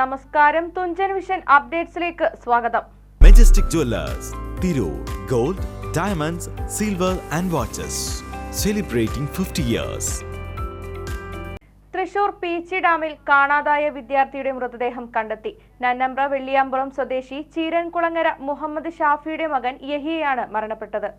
നമസ്കാരം. തുഞ്ചൻ വിഷൻ അപ്ഡേറ്റ്സിലേക്ക് സ്വാഗതം. Majestic Jewellers Tirur gold diamonds silver and watches celebrating fifty years Thrissur Peechi ഡാമിൽ കാണാതായ വിദ്യാർത്ഥിയുടെ മൃതദേഹം കണ്ടെത്തി. നന്നമ്പ്ര വെള്ളിയാമ്പുറം സ്വദേശി ചീരൻകുളങ്ങര മുഹമ്മദ് ഷാഫിയുടെ മകൻ യഹിയയാണ് മരണപ്പെട്ടത്.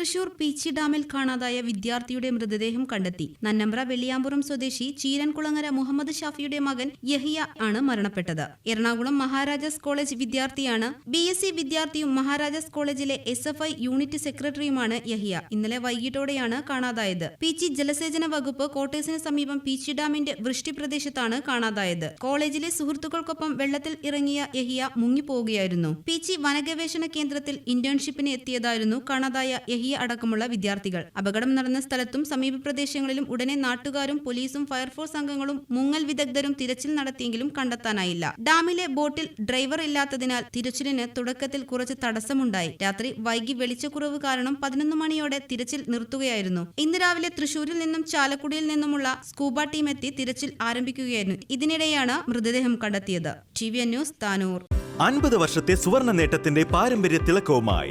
തൃശൂർ പീച്ചി ഡാമിൽ കാണാതായ വിദ്യാർത്ഥിയുടെ മൃതദേഹം കണ്ടെത്തി. നന്നമ്പ്ര വെള്ളിയാമ്പുറം സ്വദേശി ചീരൻകുളങ്ങര മുഹമ്മദ് ഷാഫിയുടെ മകൻ യഹിയ ആണ് മരണപ്പെട്ടത്. എറണാകുളം മഹാരാജാസ് കോളേജ് വിദ്യാർത്ഥിയാണ്. ബി എസ് സി വിദ്യാർത്ഥിയും മഹാരാജാസ് കോളേജിലെ എസ് എഫ് ഐ യൂണിറ്റ് സെക്രട്ടറിയുമാണ് യഹിയ. ഇന്നലെ വൈകിട്ടോടെയാണ് കാണാതായത്. പീച്ചി ജലസേചന വകുപ്പ് കോട്ടേഴ്സിന് സമീപം പീച്ചി ഡാമിന്റെ വൃഷ്ടി പ്രദേശത്താണ് കാണാതായത്. കോളേജിലെ സുഹൃത്തുക്കൾക്കൊപ്പം വെള്ളത്തിൽ ഇറങ്ങിയ യഹിയ മുങ്ങിപ്പോവുകയായിരുന്നു. പീച്ചി വനഗവേഷണ കേന്ദ്രത്തിൽ ഇന്റേൺഷിപ്പിന് എത്തിയതായിരുന്നു കാണാതായ യഹിയ അടക്കമുള്ള വിദ്യാർത്ഥികൾ. അപകടം നടന്ന സ്ഥലത്തും സമീപ പ്രദേശങ്ങളിലും ഉടനെ നാട്ടുകാരും പോലീസും ഫയർഫോഴ്സ് അംഗങ്ങളും മുങ്ങൽ വിദഗ്ധരും തിരച്ചിൽ നടത്തിയെങ്കിലും കണ്ടെത്താനായില്ല. ഡാമിലെ ബോട്ടിൽ ഡ്രൈവർ ഇല്ലാത്തതിനാൽ തിരച്ചിലിന് തുടക്കത്തിൽ കുറച്ച് തടസ്സമുണ്ടായി. രാത്രി വൈകി വെളിച്ചക്കുറവ് കാരണം പതിനൊന്ന് മണിയോടെ തിരച്ചിൽ നിർത്തുകയായിരുന്നു. ഇന്ന് രാവിലെ തൃശൂരിൽ നിന്നും ചാലക്കുടിയിൽ നിന്നുമുള്ള സ്കൂബ ടീം എത്തി തിരച്ചിൽ ആരംഭിക്കുകയായിരുന്നു. ഇതിനിടെയാണ് മൃതദേഹം കണ്ടെത്തിയത്. T V news Tanur. അൻപത് വർഷത്തെ സുവർണ നേട്ടത്തിന്റെ പാരമ്പര്യ തിളക്കവുമായി